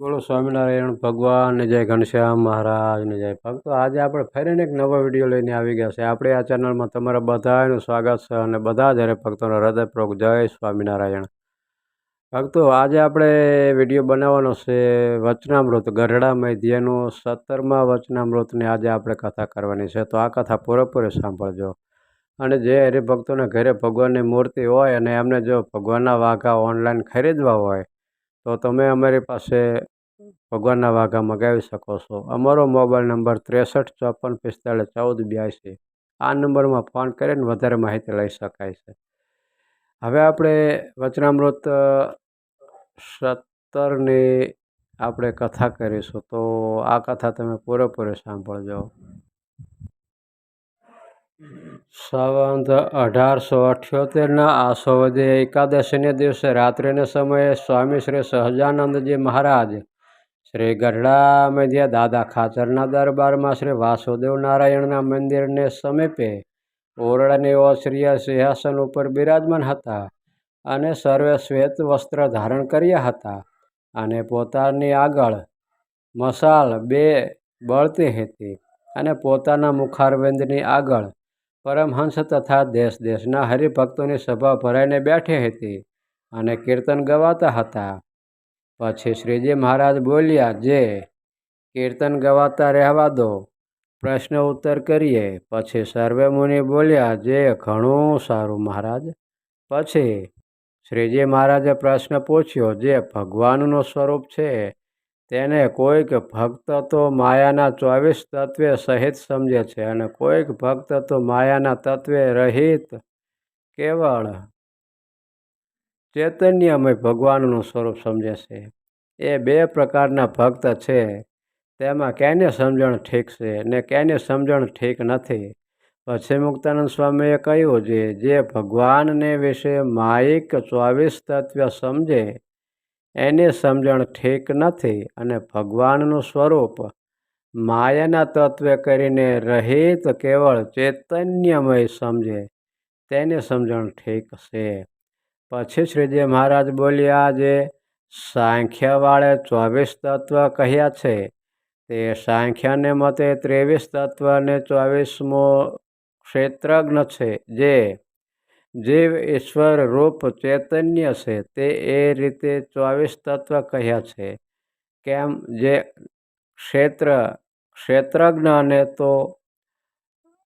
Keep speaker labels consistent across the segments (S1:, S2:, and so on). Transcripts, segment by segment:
S1: બોલો સ્વામિનારાયણ, ભગવાન, જય ઘનશ્યામ મહારાજને જય ભક્તો આજે આપણે ફરીને એક નવો વીડિયો લઈને આવી ગયા છે. આપણે આ ચેનલમાં તમારા બધાનું સ્વાગત છે અને બધા જ હરે ભક્તોનો હૃદયપૂર્વક જય સ્વામિનારાયણ. ભક્તો, આજે આપણે વીડિયો બનાવવાનો છે વચનામૃત ગઢડા મૈધ્યનું સત્તરમાં વચનામૃતની આજે આપણે કથા કરવાની છે. તો આ કથા પૂરેપૂરી સાંભળજો. અને જે હરિભક્તોના ઘરે ભગવાનની મૂર્તિ હોય અને એમને જો ભગવાનના વાઘા ઓનલાઈન ખરીદવા હોય તો તમે અમારી પાસે ભગવાનના વાઘા મગાવી શકો છો. અમારો મોબાઈલ નંબર ત્રેસઠ, ચોપન, પિસ્તાળીસ, ચૌદ, બ્યાસી. આ નંબરમાં ફોન કરીને વધારે માહિતી લઈ શકાય છે. હવે આપણે વચનામૃત સત્તરની આપણે કથા કરીશું. તો આ કથા તમે પૂરેપૂરી સાંભળજો. સંવંત અઢારસો અઠ્યોતેરના આસોવદે એકાદશીને દિવસે રાત્રિના સમયે સ્વામી શ્રી સહજાનંદજી મહારાજ શ્રી ગઢડા મધ્ય દાદા ખાચરના દરબારમાં શ્રી વાસુદેવ નારાયણના મંદિરને સમીપે ઓરડાની ઓશ્રીય સિંહાસન ઉપર બિરાજમાન હતા અને સર્વે શ્વેત વસ્ત્ર ધારણ કર્યા હતા અને પોતાની આગળ મસાલ બે બળતી હતી અને પોતાના મુખારવિંદની આગળ પરમહંસ તથા દેશ દેશના હરિભક્તોની સભા ભરાઈને બેઠી હતી અને કીર્તન ગવાતા હતા. પછી શ્રીજી મહારાજ બોલ્યા, જે કીર્તન ગવાતા રહેવા દો. પ્રશ્ન ઉત્તર કરીએ. પછી સર્વે મુનિ બોલ્યા, જે ઘણું સારું મહારાજ. પછી શ્રીજી મહારાજે પ્રશ્ન પૂછ્યો, જે ભગવાનનું સ્વરૂપ છે તેને કોઈક ભક્ત તો માયાના ચોવીસ તત્વે સહિત સમજે છે અને કોઈક ભક્ત તો માયાના તત્વે રહિત કેવળ ચૈતન્યમય ભગવાનનું સ્વરૂપ સમજે છે. એ બે પ્રકારના ભક્ત છે. તેમાં કેને સમજણ ઠીક છે ને કેને સમજણ ઠીક નથી. પછી મુક્તાનંદ સ્વામીએ કહ્યું છે, જે ભગવાનને વિશે માયિક ચોવીસ તત્વ સમજે એની સમજણ ઠીક નથી અને ભગવાનનું સ્વરૂપ માયાના તત્વે કરીને રહિત કેવળ ચૈતન્યમય સમજે, તેને સમજણ ઠીક છે. પછી શ્રીજી મહારાજ બોલ્યા જે સાંખ્યવાળે ચોવીસ તત્વ કહ્યા છે. તે સાંખ્યને મતે ત્રેવીસ તત્વ અને ચોવીસમો ક્ષેત્રજ્ઞ છે, જે જીવ ઈશ્વર રૂપ ચૈતન્ય છે, તે એ રીતે ચોવીસ તત્વ કહ્યા છે. કેમ? જે ક્ષેત્ર ક્ષેત્રજ્ઞને તો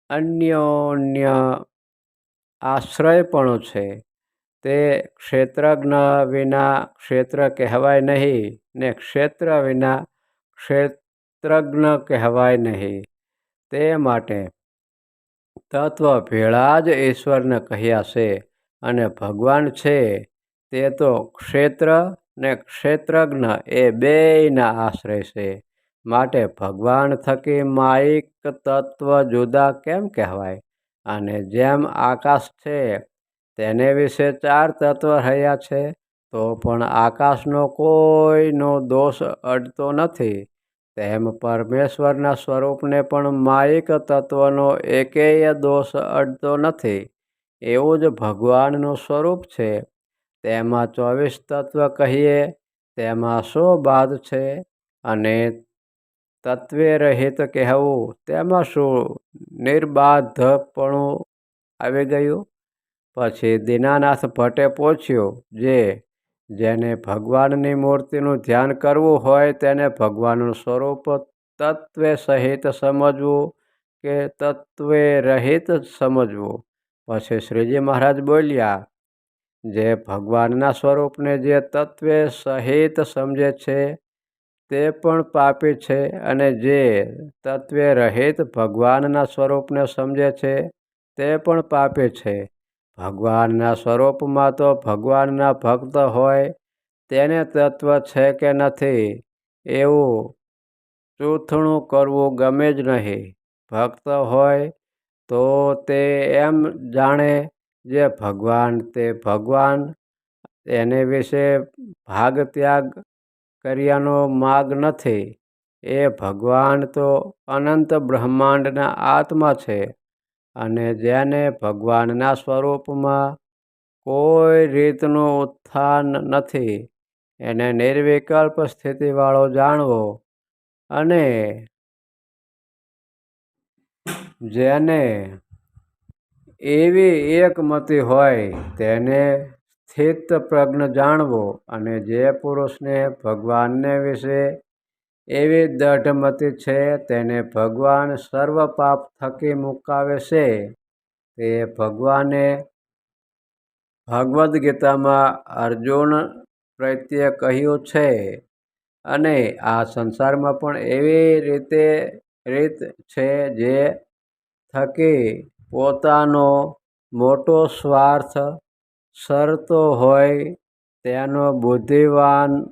S1: અન્યોન્ય આશ્રયપણું છે. તે ક્ષેત્રજ્ઞ વિના ક્ષેત્ર કહેવાય નહીં ને ક્ષેત્ર વિના ક્ષેત્રજ્ઞ કહેવાય નહીં. તે માટે તત્વ ભેળા જ ઈશ્વરને કહ્યા છે અને ભગવાન છે તે તો ક્ષેત્ર ને ક્ષેત્રજ્ઞ એ બેયના આશ્રય છે. માટે ભગવાન થકી માયિક તત્વ જુદા કેમ કહેવાય? અને જેમ આકાશ છે, તેને વિશે ચાર તત્વ રહ્યા છે, તો પણ આકાશનો કોઈનો દોષ અડતો નથી. તેમ પરમેશ્વરના સ્વરૂપને પણ માયિક તત્વનો એકેય દોષ અડતો નથી. એવું જ ભગવાનનું સ્વરૂપ છે. તેમાં ચોવીસ તત્વ કહીએ, તેમાં શું બાદ છે અને તત્વે રહિત કહેવું, તેમાં શું નિર્બાધપણું આવી ગયું? પછી દીનાનાથ ભટ્ટે પૂછ્યું, જે જેને ભગવાનની મૂર્તિનું ધ્યાન કરવું હોય તેને ભગવાનનું સ્વરૂપ તત્વે સહિત સમજવું કે તત્વે રહિત સમજવું. પછી શ્રીજી મહારાજ બોલ્યા, જે ભગવાનના સ્વરૂપને જે તત્વે સહિત સમજે છે, તે પણ પાપી છે અને જે તત્વે રહિત ભગવાનના સ્વરૂપને સમજે છે, તે પણ પાપી છે. ભગવાનના સ્વરૂપમાં તો ભગવાનના ભક્ત હોય, તેને તત્વ છે કે નથી, એવું ચૂથણું કરવું ગમે જ નહીં. ભક્ત હોય તો તે એમ જાણે જે ભગવાન, તે ભગવાન, એને વિશે ભાગ ત્યાગ કર્યાનો માગ નથી. એ ભગવાન તો અનંત બ્રહ્માંડના આત્મા છે. અને જેને ભગવાનના સ્વરૂપમાં કોઈ રીતનું ઉત્થાન નથી, એને નિર્વિકલ્પ સ્થિતિવાળો જાણવો અને જેને એવી એકમતી હોય તેને સ્થિત પ્રજ્ઞ જાણવો અને જે પુરુષને ભગવાનને વિશે એવી દઢમતિ છે, તેને ભગવાન સર્વ પાપ થકી મુકાવે છે. તે ભગવાને ભગવદ્ ગીતામાં અર્જુન પ્રત્યે કહ્યું છે. અને આ સંસારમાં પણ એવી રીતે રીત છે જે થકી પોતાનો મોટો સ્વાર્થ સરતો હોય, તેનો બુદ્ધિવાન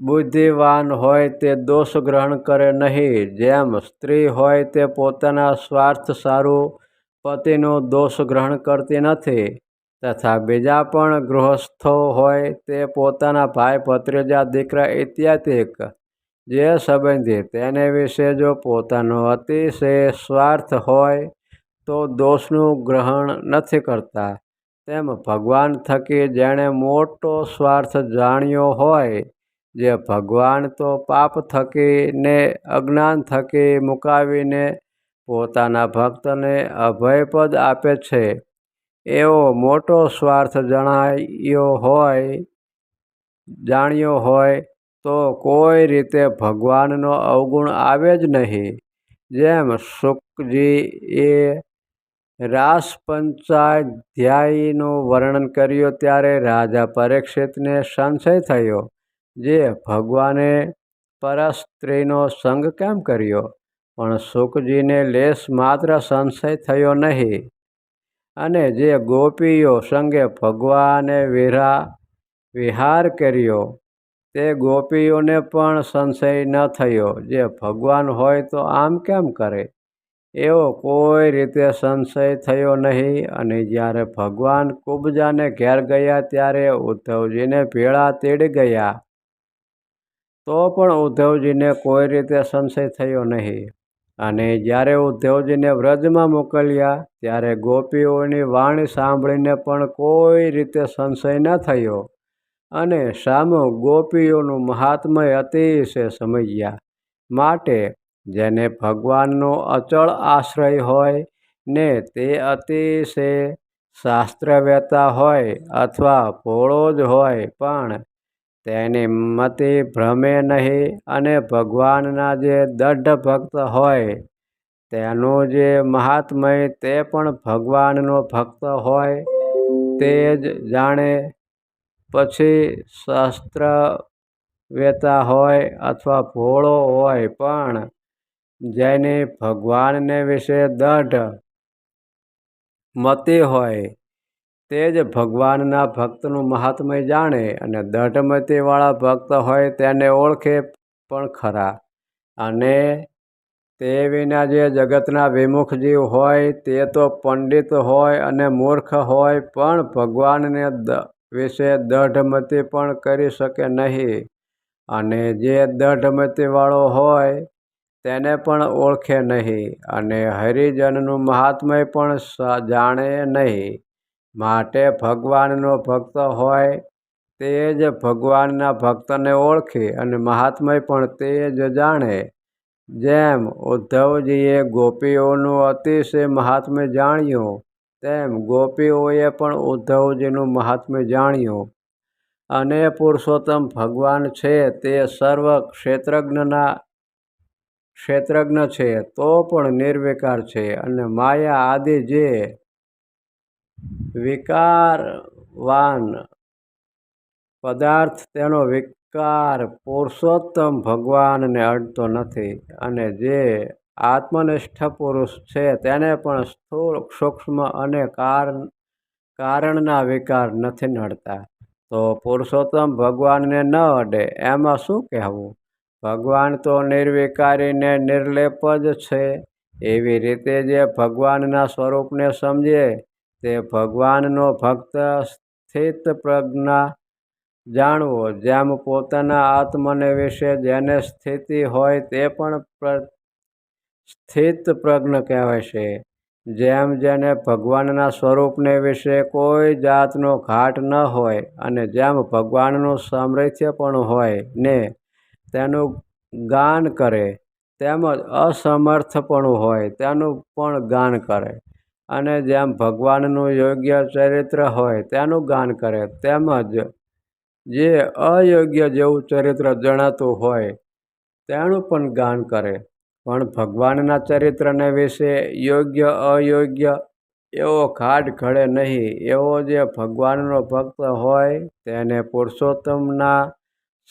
S1: બુદ્ધિવાન હોય તે દોષ ગ્રહણ કરે નહીં. જેમ સ્ત્રી હોય તે પોતાના સ્વાર્થ સારું પતિનો દોષ ગ્રહણ કરતી નથી. તથા બીજા પણ ગૃહસ્થો હોય તે પોતાના ભાઈ, ભત્રીજા, દીકરા ઇત્યાદિક જે સંબંધી તેને વિશે જો પોતાનો અતિશય સ્વાર્થ હોય તો દોષનું ગ્રહણ નથી કરતા. તેમ ભગવાન થકી જેણે મોટો સ્વાર્થ જાણ્યો હોય જે ભગવાન તો પાપ થકી ને અજ્ઞાન થકી મુકાવીને પોતાના ભક્તને અભયપદ આપે છે. એવો મોટો સ્વાર્થ જણાયો હોય, જાણ્યો હોય, તો કોઈ રીતે ભગવાનનો અવગુણ આવે જ નહીં. જેમ શુકજી એ રાસ પંચાધ્યાયીનું વર્ણન કર્યું, ત્યારે રાજા પરીક્ષિતને સંશય થયો. જે ભગવાને પરસ્ત્રીનો સંગ કેમ કર્યો? પણ સુખજીને લેશ માત્ર સંશય થયો નહીં. અને જે ગોપીઓ સંગે ભગવાને વિરા, વિહાર કર્યો, તે ગોપીઓને પણ સંશય ન થયો. જે ભગવાન હોય તો આમ કેમ કરે? એવો કોઈ રીતે સંશય થયો નહીં. અને જ્યારે ભગવાન કુબજાને ઘેર ગયા, ત્યારે ઉદ્ધવજીને પીળા તેડી ગયા. તો પણ ઉદ્ધવજીને કોઈ રીતે સંશય થયો નહીં. અને જ્યારે ઉદ્ધવજીને વ્રજમાં મોકલ્યા, ત્યારે ગોપીઓની વાણી સાંભળીને પણ કોઈ રીતે સંશય ન થયો. અને સામો ગોપીઓનું મહાત્મય અતિશય સમજ્યા. માટે જેને ભગવાનનો અચળ આશ્રય હોય, ને તે અતિશય શાસ્ત્રવેતા હોય અથવા ભોળો જ હોય, પણ તેની મતિ ભ્રમે નહીં અને ભગવાનના જે દઢ ભક્ત હોય, તેનું જે મહાત્મય તે પણ ભગવાનનો ભક્ત હોય, તે જ જાણે પછી શાસ્ત્ર વેતા હોય અથવા ભોળો હોય. પણ જેની ભગવાનને વિશે દઢ મતિ હોય તે જ ભગવાનના ભક્તનું મહાત્મય જાણે અને દઢમતીવાળા ભક્ત હોય તેને ઓળખે પણ ખરા. અને તે વિના જે જગતના વિમુખ જીવ હોય તે તો પંડિત હોય અને મૂર્ખ હોય પણ ભગવાનને વિશે દઢમતી પણ કરી શકે નહીં. અને જે દઢમતીવાળો હોય તેને પણ ઓળખે નહીં અને હરિજનનું મહાત્મય પણ જાણે નહીં. માટે ભગવાનનો ભક્ત હોય તે જ ભગવાનના ભક્તને ઓળખે અને મહાત્મય પણ તે જ જાણે. જેમ ઉદ્ધવજીએ ગોપીઓનું અતિશય મહાત્મ્ય જાણ્યું, તેમ ગોપીઓએ પણ ઉદ્ધવજીનું મહાત્મ્ય જાણ્યું. અને પુરુષોત્તમ ભગવાન છે તે સર્વ ક્ષેત્રજ્ઞના ક્ષેત્રજ્ઞ છે, તો પણ નિર્વિકાર છે અને માયા આદિ જે વિકારવાન પદાર્થ તેનો વિકાર પુરુષોત્તમ ભગવાનને અડતો નથી અને જે આત્મનિષ્ઠ પુરુષ છે તેને પણ સ્થૂળ સૂક્ષ્મ અને કારણ, કારણના વિકાર નથી નડતા. તો પુરુષોત્તમ ભગવાનને ન અડે, એમાં શું કહેવું? ભગવાન તો નિર્વિકારીને નિર્લેપ જ છે. એવી રીતે જે ભગવાનના સ્વરૂપને સમજે તે ભગવાનનો ભક્ત સ્થિત પ્રજ્ઞા જાણવો, જેમ પોતાના આત્મને વિશે જેને સ્થિતિ હોય તે પણ સ્થિત પ્રજ્ઞ કહેવાય છે. જેમ જેને ભગવાનના સ્વરૂપને વિશે કોઈ જાતનો ઘાટ ન હોય અને જેમ ભગવાનનું સામર્થ્ય પણ હોય ને તેનું ગાન કરે તેમજ અસમર્થ પણ હોય, તેનું પણ ગાન કરે. અને જેમ ભગવાનનું યોગ્ય ચરિત્ર હોય તેનું ગાન કરે તેમજ જે અયોગ્ય જેવું ચરિત્ર જણાતું હોય તેનું પણ ગાન કરે. પણ ભગવાનના ચરિત્રને વિશે યોગ્ય, અયોગ્ય એવો ઘાટ ઘડે નહીં. એવો જે ભગવાનનો ભક્ત હોય તેને પુરુષોત્તમના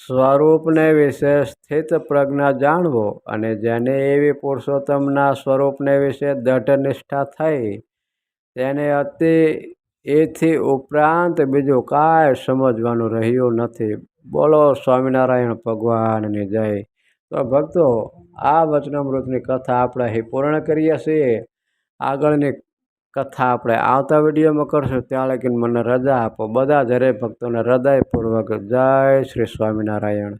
S1: સ્વરૂપને વિશે સ્થિત પ્રજ્ઞા જાણવો અને જેને એવી પુરુષોત્તમના સ્વરૂપને વિશે દઢ નિષ્ઠા થઈ તેને અતિ એથી ઉપરાંત બીજું કાંઈ સમજવાનું રહ્યું નથી. બોલો સ્વામિનારાયણ ભગવાનની જય. તો ભક્તો, આ વચનામૃતની કથા આપણે અહીં પૂર્ણ કરીએ છીએ. આગળની કથા આપણે આવતા વિડીયોમાં કરશું. ત્યાં લગીને મને રજા આપો. બધા જરે ભક્તોને હૃદયપૂર્વક જય શ્રી સ્વામિનારાયણ.